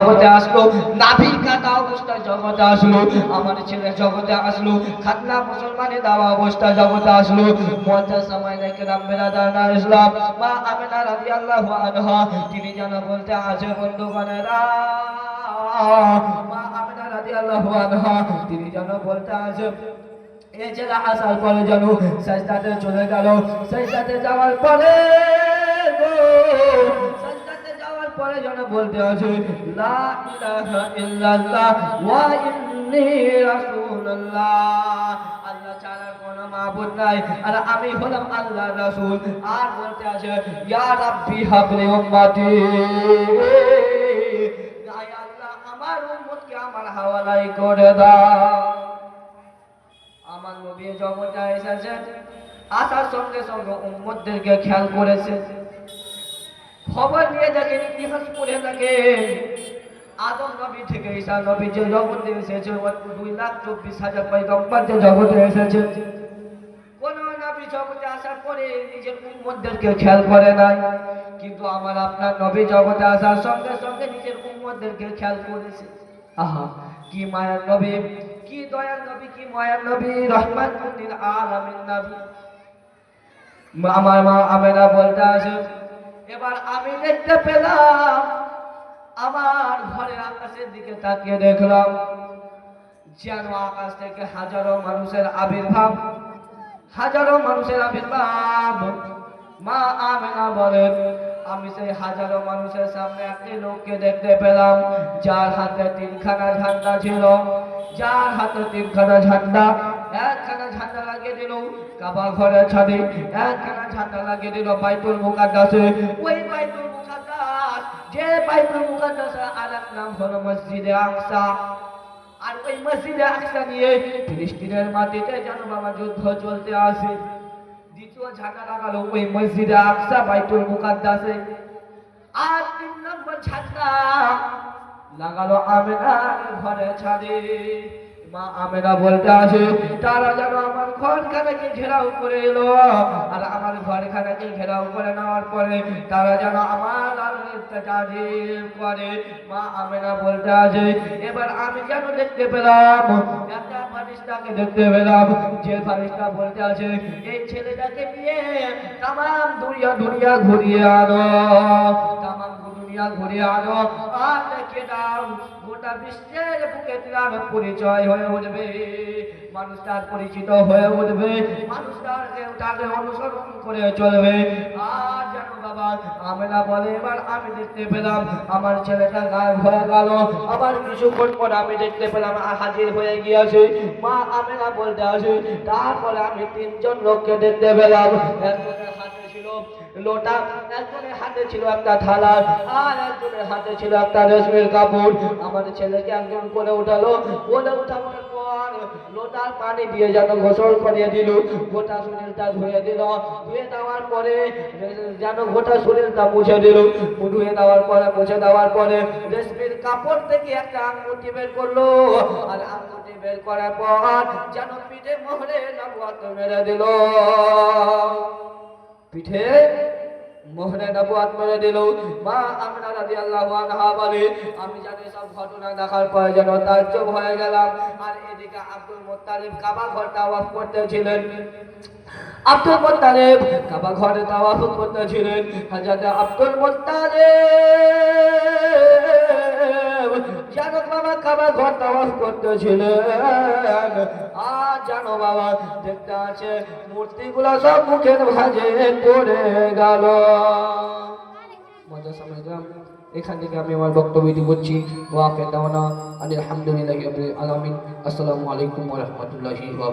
জগতে আসলো নাভি কাটা অবস্থায় জগতে আসলো, আমার ছেলে জগতে আসলো, খাতনা মুসলমানে দেওয়া অবস্থায় জগতে আসলো মহাজার সময় নাকি রামবেরা দানা ইসলাম, মা আমেনা রাজি আল্লাহ আনহা, তিনি যেন বলতে আছে বন্ধুগণেরা, মা আমেনা রাজি আল্লাহ আনহা, তিনি যেন বলতে আছে এ ছেলে আসার পরে যেন সাজদাতে চলে গেল সাজদাতে যাওয়ার পরে পরে যেন বলতে আছে আল্লাহ কোনো নাই। আর আমি হলাম আল্লাহর রাসূল। আর বলতে আছে, ইয়া আল্লাহ, আমার আমার দাও। আমার নবী জগতে এসেছেন। আসার সঙ্গে সঙ্গে উম্মতদেরকে খেয়াল করেছে খবর নিয়ে দেখেন ইতিহাস পড়ে আদম নবী থেকে নবী যে এসেছে দুই লাখ চব্বিশ হাজার এসেছে। জগতে আসার পরে নিজের খেয়াল করে নাই। কিন্তু আমার আপনার নবী জগতে সঙ্গে সঙ্গে নিজের খেয়াল করেছে। আহা, কি মায়ার নবী, কি নবী কি নবী রহমান নবী। আমার মা আমেনা বলতে আছে এবার আমি দেখতে পেলাম, আমার ঘরের আকাশের দিকে তাকিয়ে দেখলাম, যেন আকাশ থেকে হাজারো মানুষের আবির্ভাব, হাজারো মানুষের আবির্ভাব। মা আমেনা বলেন আমি সেই হাজারো মানুষের সামনে একটি লোককে দেখতে পেলাম, যার হাতে তিনখানা ঝান্ডা ছিল। যার হাতে তিনখানা ঝান্ডা, একখানা ঝান্ডা লাগিয়ে দিল কাবা ঘরের ছাদে, একখানা ঝান্ডা লাগিয়ে দিল বাইতুল মুকাদ্দাসে। ওই বাইতুল মুকাদ্দাস, যে বাইতুল মুকাদ্দাসের আরেক নাম হলো মসজিদে আকসা। আর ওই মসজিদে আকসা নিয়ে ফিলিস্তিনের মাটিতে যেন বাবা যুদ্ধ চলতে আসে। লাগালো, ওই মসজিদে আকসা বাইতুল মুকাদ্দাসে। আর তিন নম্বর ঝাঁকা লাগালো আমেনার ঘরে ছাদে। মা আমেনা বলতে আসে, তারা যেন আমার ঘরখানাকে ঘেরাও করে এলো, আর আমার ঘরখানাকে ঘেরাও করে নেওয়ার পরে তারা যেন আমার আমেনা বলতে আসে, এবার আমি যেন দেখতে পেলাম? ফারিস্তাকে দেখতে পেলাম, যে ফারিস্তা বলতে আছে, এই ছেলেটাকে নিয়ে তামাম দুনিয়া দুনিয়া ঘুরিয়ে আনো। তামাম দুনিয়া ঘুরিয়ে আনো আর দেখে দাও গোটা বিশ্বের বুকে তার পরিচয় হয়ে উঠবে। মানুষ তার পরিচিত হয়ে উঠবে। মানুষ তার তাকে অনুসরণ করে চলবে। আর জানো বাবা আমেনা বলে, এবার আমি দেখতে পেলাম আমার ছেলেটা গায়েব হয়ে গেল। আবার কিছুক্ষণ পর আমি দেখতে পেলাম হাজির হয়ে গিয়েছে। মা আমেনা বলতে আসে, তারপরে আমি তিনজন লোককে দেখতে পেলাম। লোটা একজনের হাতে ছিল একটা থালা আর একজনের হাতে ছিল একটা রেশমের কাপড়। আমার ছেলেকে একজন করে উঠালো। বলে উঠানোর পর লোটার পানি দিয়ে যেন গোসল করিয়ে দিল। গোটা শরীরটা ধুয়ে দিল। ধুয়ে দেওয়ার পরে যেন গোটা শরীরটা মুছে দিল। ধুয়ে দেওয়ার পরে, মুছে দেওয়ার পরে রেশমের কাপড় থেকে একটা আঙ্গুটি বের করল। আর আঙ্গুটি বের করার পর যেন পিঠে মোহরে নবুয়াত মেরে দিল। পিঠে মেরে দিল। মা আমরা আমি সব ঘটনা দেখার যেন হয়ে গেলাম। আর এদিকে আব্দুল মুত্তালিব কাবা করতেছিলেন। ঘরে তাওয়াফ করতেছিলেন। হযরত আব্দুল মুত্তালিব জানো বাবা কাবা ঘর করতেছিলেন। জানো বাবা, দেখতে আছে, মূর্তিগুলো সব মুখের ভাজে পড়ে গেল। মজা সমঝলাম এখান থেকে আমি আমার বক্তব্যটি করছি ওয়াকে দাওয়ানা আলহামদুলিল্লাহ আলমিন। আসসালামু আলাইকুম ওয়া রাহমাতুল্লাহি ওয়া